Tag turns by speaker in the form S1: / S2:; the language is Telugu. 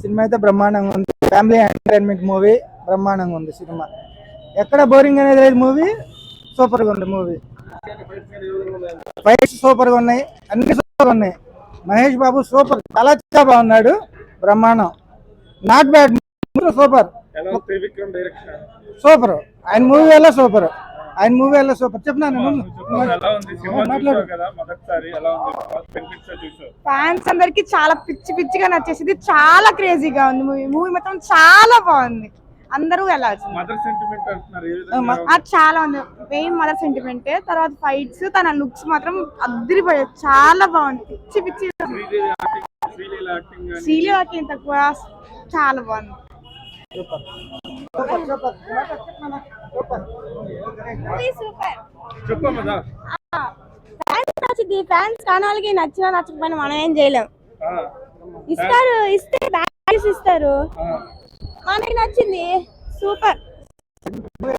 S1: సినిమా అయితే బ్రహ్మాండంగా ఉంది. ఫ్యామిలీ ఎంటర్టైన్మెంట్ మూవీ బ్రహ్మాండంగా ఉంది సినిమా. ఎక్కడ బోరింగ్ అనేది లేదు మూవీ సూపర్గా ఉంది మూవీ ఫైట్స్ సూపర్గా ఉన్నాయి అన్ని సూపర్గా ఉన్నాయి. మహేష్ బాబు సూపర్ చాలా చాలా బాగున్నాడు బ్రహ్మాండం. నాట్ బ్యాడ్ సూపర్ సూపర్ ఆయన మూవీ వల్ల సూపర్ ఆయన మూవీ సూపర్?
S2: ఎలా బెనిఫిట్స్ చూసావు
S3: ఫ్యాన్స్ అందరికి చాలా పిచ్చి పిచ్చిగా నచ్చేసింది. చాలా క్రేజీగా ఉంది మూవీ మూవీ మొత్తం చాలా బాగుంది. అందరూ వెళ్ళాల్సింది.
S2: మదర్ సెంటిమెంట్ అంటున్నారు ఏ
S1: ఆ, మ-
S2: విధంగా
S3: అది చాలా ఉంది. మెయిన్ మదర్ సెంటిమెంట్ తర్వాత ఫైట్స్ తన లుక్స్ మాత్రం అద్దరిపోయాయి. చాలా బాగుంది. పిచ్చి పిచ్చి.
S2: శ్రీలీల యాక్టింగ్
S3: తక్కువ చాలా బాగుంది. సూపర్
S2: చెప్పమ్మా
S3: ఫ్యాన్స్ నచ్చింది ఫ్యాన్స్ కానాలకి నచ్చినా నచ్చకపోయినా మనం ఏం చేయలేం. ఇస్తారు ఇస్తే బ్యాగ్స్ ఇస్తారు. మనకి నచ్చింది. సూపర్